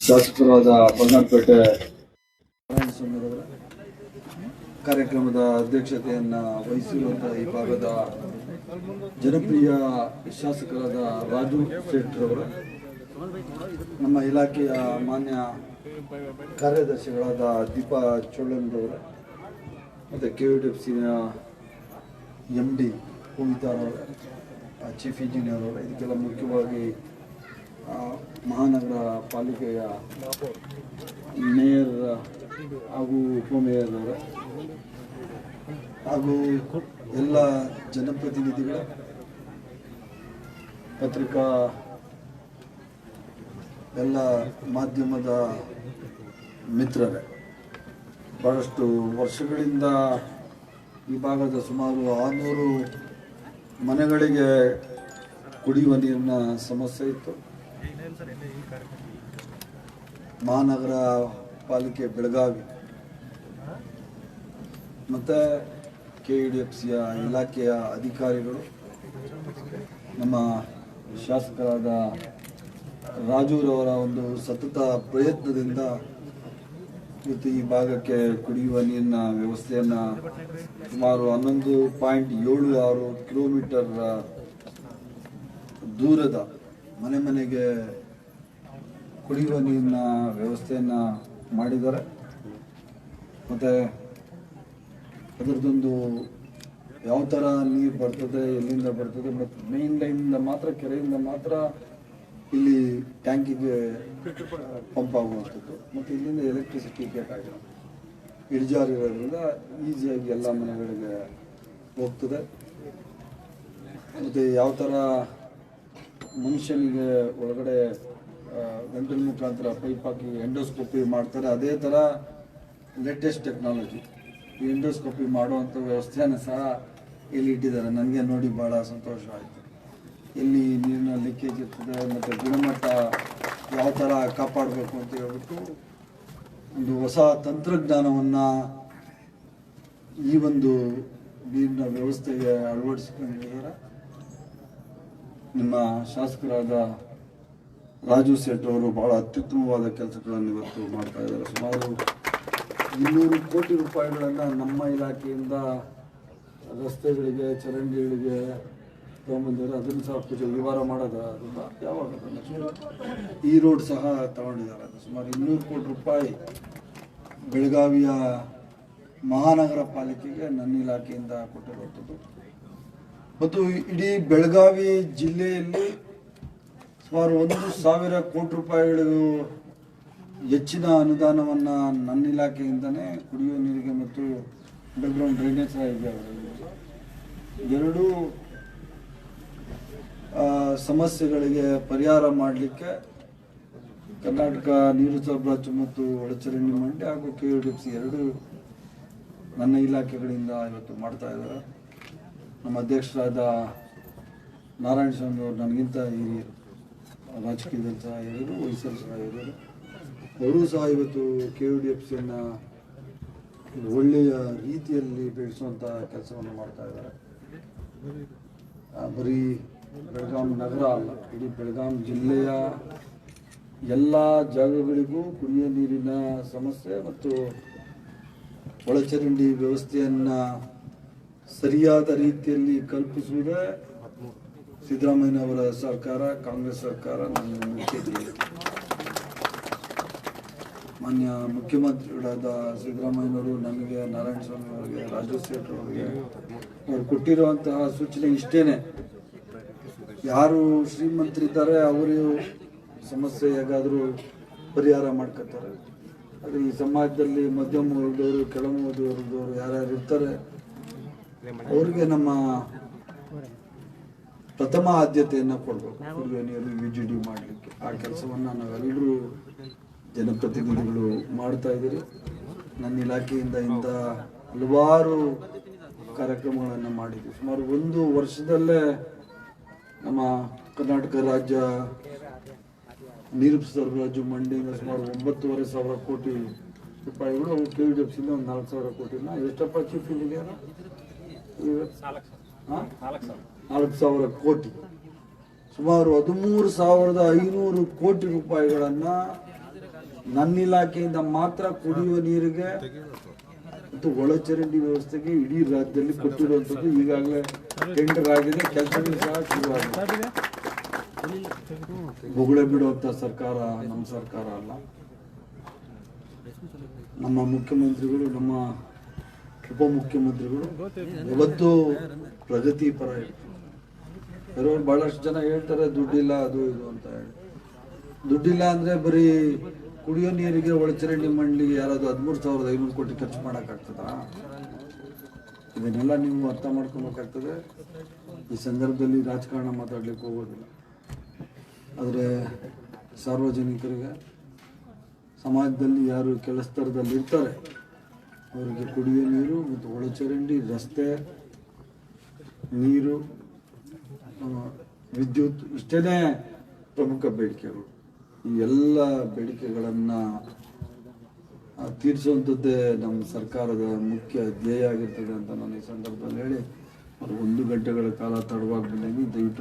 ಶಾಸಕರಾದ ಬಂಗಾರಪೇಟೆ ಕಾರ್ಯಕ್ರಮದ ಅಧ್ಯಕ್ಷತೆಯನ್ನ ವಹಿಸಿರುವಂತಹ ಈ ಭಾಗದ ಜನಪ್ರಿಯ ಶಾಸಕರಾದ ರಾಜು ಶೆಟ್ಟರವರು ನಮ್ಮ ಇಲಾಖೆಯ ಮಾನ್ಯ ಕಾರ್ಯದರ್ಶಿಗಳಾದ ದೀಪಾ ಚೋಳನ್ರವರು ಮತ್ತು ಕೆ ಯು ಡಿ ಎಫ್ ಸಿನ ಎಂ ಡಿ ಕುಮಿತಾರವರು ಚೀಫ್ ಇಂಜಿನಿಯರ್ ಅವರು, ಇದಕ್ಕೆಲ್ಲ ಮುಖ್ಯವಾಗಿ ಮಹಾನಗರ ಪಾಲಿಕೆಯ ಮೇಯರ್ ಹಾಗೂ ಉಪಮೇಯರ್ ಅವರ. ಹಾಗೂ ಎಲ್ಲ ಜನಪ್ರತಿನಿಧಿಗಳ ಪತ್ರಿಕಾ ಎಲ್ಲ ಮಾಧ್ಯಮದ ಮಿತ್ರರೇ. ಬಹಳಷ್ಟು ವರ್ಷಗಳಿಂದ ಈ ಭಾಗದ ಸುಮಾರು ಆರುನೂರು ಮನೆಗಳಿಗೆ ಕುಡಿಯುವ ನೀರಿನ ಸಮಸ್ಯೆ ಇತ್ತು. ಮಹಾನಗರ ಪಾಲಿಕೆ ಬೆಳಗಾವಿ. ಮತ್ತು ಕೆ ಇ ಡಿ ಎಫ್ ಸಿಯ ಇಲಾಖೆಯ ಅಧಿಕಾರಿಗಳು, ನಮ್ಮ ಶಾಸಕರಾದ ರಾಜೂರವರ ಒಂದು ಸತತ ಪ್ರಯತ್ನದಿಂದ ಇವತ್ತು ಈ ಭಾಗಕ್ಕೆ ಕುಡಿಯುವ ನೀರಿನ ವ್ಯವಸ್ಥೆಯನ್ನು ಸುಮಾರು ಹನ್ನೊಂದು ಪಾಯಿಂಟ್ ಏಳು ಆರು ಕಿಲೋಮೀಟರ್ ದೂರದ ಮನೆ ಮನೆಗೆ ಕುಡಿಯುವ ನೀರಿನ ವ್ಯವಸ್ಥೆಯನ್ನು ಮಾಡಿದ್ದಾರೆ. ಮತ್ತು ಅದರದ್ದೊಂದು ಯಾವ ಥರ ನೀರು ಬರ್ತದೆ, ಎಲ್ಲಿಂದ ಬರ್ತದೆ, ಮತ್ತು ಮೇನ್ ಲೈನಿಂದ ಮಾತ್ರ, ಕೆರೆಯಿಂದ ಮಾತ್ರ ಇಲ್ಲಿ ಟ್ಯಾಂಕಿಗೆ ಪಂಪ್ ಆಗುವಂಥದ್ದು, ಮತ್ತು ಇಲ್ಲಿಂದ ಎಲೆಕ್ಟ್ರಿಸಿಟಿ ಬೇಕಾಗಿಲ್ಲ ಇಳಿಜಾರು ಇರೋದ್ರಿಂದ ಈಸಿಯಾಗಿ ಎಲ್ಲ ಮನೆಗಳಿಗೆ ಹೋಗ್ತದೆ. ಮತ್ತು ಯಾವ ಥರ ಮನುಷ್ಯನಿಗೆ ಒಳಗಡೆ ಗಂಟಲು ಮುಖಾಂತರ ಪೈಪ್ ಹಾಕಿ ಎಂಡೋಸ್ಕೋಪಿ ಮಾಡ್ತಾರೆ. ಅದೇ ಥರ ಲೇಟೆಸ್ಟ್ ಟೆಕ್ನಾಲಜಿ. ಈ ಎಂಡೋಸ್ಕೋಪಿ ಮಾಡುವಂಥ ವ್ಯವಸ್ಥೆಯನ್ನು ಸಹ ಇಲ್ಲಿ ಇಟ್ಟಿದ್ದಾರೆ. ನನಗೆ ನೋಡಿ ಭಾಳ ಸಂತೋಷ ಆಯಿತು. ಎಲ್ಲಿ ನೀರಿನ ಲೀಕೇಜ್ ಇರ್ತದೆ, ಮತ್ತು ಗುಣಮಟ್ಟ ಯಾವ ಥರ ಕಾಪಾಡಬೇಕು ಅಂತ ಹೇಳ್ಬಿಟ್ಟು ಒಂದು ಹೊಸ ತಂತ್ರಜ್ಞಾನವನ್ನು ಈ ಒಂದು ನೀರಿನ ವ್ಯವಸ್ಥೆಗೆ ಅಳವಡಿಸಿಕೊಂಡಿದ್ದಾರೆ. ನಿಮ್ಮ ಶಾಸಕರಾದ ರಾಜು ಸೇಠ್ ಅವರು ಬಹಳ ಅತ್ಯುತ್ತಮವಾದ ಕೆಲಸಗಳನ್ನು ಇವತ್ತು ಮಾಡ್ತಾ ಇದ್ದಾರೆ. ಸುಮಾರು ಇನ್ನೂರು ಕೋಟಿ ರೂಪಾಯಿಗಳನ್ನು ನಮ್ಮ ಇಲಾಖೆಯಿಂದ ರಸ್ತೆಗಳಿಗೆ, ಚರಂಡಿಗಳಿಗೆ ತಗೊಂಡ್ಬಂದಿದ್ದಾರೆ ಅದನ್ನು ಸಹ ಪೂಜೆ ವಿವಾರ ಮಾಡೋದ ಯಾವಾಗ ಈ ರೋಡ್ ಸಹ ತಗೊಂಡಿದ್ದಾರೆ. ಸುಮಾರು ಇನ್ನೂರು ಕೋಟಿ ರೂಪಾಯಿ ಬೆಳಗಾವಿಯ ಮಹಾನಗರ ಪಾಲಿಕೆಗೆ ನನ್ನ ಇಲಾಖೆಯಿಂದ ಕೊಟ್ಟಿರುವಂಥದ್ದು. ಮತ್ತು ಇಡೀ ಬೆಳಗಾವಿ ಜಿಲ್ಲೆಯಲ್ಲಿ ಸುಮಾರು ಒಂದು ಸಾವಿರ ಕೋಟಿ ರೂಪಾಯಿಗಳು ಹೆಚ್ಚಿನ ಅನುದಾನವನ್ನು ನನ್ನ ಇಲಾಖೆಯಿಂದನೇ ಕುಡಿಯುವ ನೀರಿಗೆ ಮತ್ತು ಅಂಡರ್ಗ್ರೌಂಡ್ ಡ್ರೈನೇಜ್ ಸಹ ಇದೆ ಎರಡೂ ಸಮಸ್ಯೆಗಳಿಗೆ ಪರಿಹಾರ ಮಾಡಲಿಕ್ಕೆ ಕರ್ನಾಟಕ ನೀರು ಸರಬರಾಜು ಮತ್ತು ಒಳಚರಂಡಿ ಮಂಡ್ಯ ಹಾಗೂ ಕೆ ಯು ಡಿ ಎಫ್ ಎರಡೂ ನನ್ನ ಇಲಾಖೆಗಳಿಂದ ಇವತ್ತು ಮಾಡ್ತಾ ಇದ್ದಾರೆ. ನಮ್ಮ ಅಧ್ಯಕ್ಷರಾದ ನಾರಾಯಣ ಸ್ವಾಮಿ ಅವರು ನನಗಿಂತ ಹಿರಿಯರು ರಾಜಕೀಯದಲ್ಲಿ ಸಹ ಹಿರಿಯರು ವಯಸ್ಸಲ್ಲಿ ಸಹ ಹಿರಿಯರು. ಅವರು ಸಹ ಇವತ್ತು ಕೆ ಯು ಡಿ ಎಫ್ ಸಿಯನ್ನು ಒಳ್ಳೆಯ ರೀತಿಯಲ್ಲಿ ಬೆಳೆಸುವಂಥ ಕೆಲಸವನ್ನು ಮಾಡ್ತಾ ಇದ್ದಾರೆ. ಬರೀ ಬೆಳಗಾಂ ನಗರ ಅಲ್ಲ, ಇಡೀ ಬೆಳಗಾಂ ಜಿಲ್ಲೆಯ ಎಲ್ಲ ಜಾಗಗಳಿಗೂ ಕುಡಿಯುವ ನೀರಿನ ಸಮಸ್ಯೆ ಮತ್ತು ಒಳಚರಂಡಿ ವ್ಯವಸ್ಥೆಯನ್ನು ಸರಿಯಾದ ರೀತಿಯಲ್ಲಿ ಕಲ್ಪಿಸುವುದೇ ಸಿದ್ದರಾಮಯ್ಯನವರ ಸರ್ಕಾರ, ಕಾಂಗ್ರೆಸ್ ಸರ್ಕಾರ ನನ್ನ. ಮಾನ್ಯ ಮುಖ್ಯಮಂತ್ರಿಗಳಾದ ಸಿದ್ದರಾಮಯ್ಯನವರು ನನಗೆ ನಾರಾಯಣ ಸ್ವಾಮಿ ಅವರಿಗೆ, ರಾಜು ಶೇಟ್ ಅವರಿಗೆ, ಅವ್ರು ಕೊಟ್ಟಿರುವಂತಹ ಸೂಚನೆ ಇಷ್ಟೇನೆ ಯಾರು ಶ್ರೀಮಂತರಿದ್ದಾರೆ, ಅವರು ಸಮಸ್ಯೆ ಹೇಗಾದರೂ ಪರಿಹಾರ ಮಾಡ್ಕೊತಾರೆ ಆದರೆ ಈ ಸಮಾಜದಲ್ಲಿ ಮಧ್ಯಮ ವರ್ಗದವರು, ಕೆಳಮ ವರ್ಗದವರು ಯಾರ್ಯಾರು ಇರ್ತಾರೆ ಅವ್ರಿಗೆ ನಮ್ಮ ಪ್ರಥಮ ಆದ್ಯತೆಯನ್ನು ಕೊಡಬೇಕು. ಕುಡಿಯುವ ನೀರು ಯು ಜಿ ಡಿ ಮಾಡಲಿಕ್ಕೆ. ಆ ಕೆಲಸವನ್ನು ನಾವೆಲ್ಲರೂ ಜನಪ್ರತಿನಿಧಿಗಳು ಮಾಡ್ತಾ ಇದ್ದೀರಿ. ನನ್ನ ಇಲಾಖೆಯಿಂದ ಇಂಥ ಹಲವಾರು ಕಾರ್ಯಕ್ರಮಗಳನ್ನು ಮಾಡಿದ್ವಿ ಸುಮಾರು ಒಂದು ವರ್ಷದಲ್ಲೇ ನಮ್ಮ ಕರ್ನಾಟಕ ರಾಜ್ಯ ನೀರು ಸರಬರಾಜು ಮಂಡಿಯಿಂದ ಸುಮಾರು ಒಂಬತ್ತುವರೆ ಸಾವಿರ ಕೋಟಿ ರೂಪಾಯಿಗಳು ಕೆ ವಿ ಡಿ ಎಫ್ ಸಿಂದ ಒಂದು ನಾಲ್ಕು ಸಾವಿರ ಕೋಟಿನ ಎಷ್ಟಪ್ಪ ಚೀಫ್ ಇಂಜಿನಿಯರ್ ನಾಲ್ಕು ಸಾವಿರ ಕೋಟಿ. ಸುಮಾರು ಹದಿಮೂರು ಸಾವಿರದ ಐನೂರು ಕೋಟಿ ರೂಪಾಯಿಗಳನ್ನು ನನ್ನ ಇಲಾಖೆಯಿಂದ ಮಾತ್ರ ಕುಡಿಯುವ ನೀರಿಗೆ ಮತ್ತು ಒಳಚರಂಡಿ ವ್ಯವಸ್ಥೆಗೆ ಇಡೀ ರಾಜ್ಯದಲ್ಲಿ ಕೊಟ್ಟಿರುವಂತದ್ದು ಈಗಾಗಲೇ ಟೆಂಡರ್ ಆಗಿದೆ, ಕೆಲಸಗಳು ಸಹ ಶುರುವಾಗಿದೆ. ಬೊಗಳೆ ಬಿಡುವಂಥ ಸರ್ಕಾರ ನಮ್ಮ ಸರ್ಕಾರ ಅಲ್ಲ. ನಮ್ಮ ಮುಖ್ಯಮಂತ್ರಿಗಳು, ನಮ್ಮ ಉಪಮುಖ್ಯಮಂತ್ರಿಗಳು ಇವತ್ತು ಪ್ರಗತಿ ಪರ ಕೆಲವರು ಬಹಳಷ್ಟು ಜನ ಹೇಳ್ತಾರೆ, ದುಡ್ಡಿಲ್ಲ, ಅದು ಇದು ಅಂತ ಹೇಳಿ. ದುಡ್ಡಿಲ್ಲ ಅಂದ್ರೆ ಬರೀ ಕುಡಿಯೋ ನೀರಿಗೆ ಒಳಚರಂಡಿ ಮಂಡಳಿಗೆ ಯಾರಾದ್ರು ಹದಿಮೂರು ಸಾವಿರದ ಐನೂರು ಕೋಟಿ ಖರ್ಚು ಮಾಡೋಕ್ಕಾಗ್ತದಾ? ಇದನ್ನೆಲ್ಲ ನೀವು ಅರ್ಥ ಮಾಡ್ಕೊಬೇಕಾಗ್ತದೆ. ಈ ಸಂದರ್ಭದಲ್ಲಿ ರಾಜಕಾರಣ ಮಾತಾಡ್ಲಿಕ್ಕೆ ಹೋಗೋದಿಲ್ಲ. ಆದರೆ ಸಾರ್ವಜನಿಕರಿಗೆ ಸಮಾಜದಲ್ಲಿ ಯಾರು ಕೆಲಸದಲ್ಲಿ ಇರ್ತಾರೆ ಅವರಿಗೆ ಕುಡಿಯುವ ನೀರು ಮತ್ತು ಒಳಚರಂಡಿ, ರಸ್ತೆ, ನೀರು ವಿದ್ಯುತ್ ಇಷ್ಟೇ ಪ್ರಮುಖ ಬೇಡಿಕೆಗಳು. ಈ ಎಲ್ಲ ಬೇಡಿಕೆಗಳನ್ನು ತೀರಿಸುವಂಥದ್ದೇ ನಮ್ಮ ಸರ್ಕಾರದ ಮುಖ್ಯ ಧ್ಯೇಯ ಆಗಿರ್ತದೆ ಅಂತ ನಾನು ಈ ಸಂದರ್ಭದಲ್ಲಿ ಹೇಳಿ ಒಂದು ಗಂಟೆಗಳ ಕಾಲ ತಡವಾಗಿ ಬಂದಿದ್ದೀನಿ ದಯವಿಟ್ಟು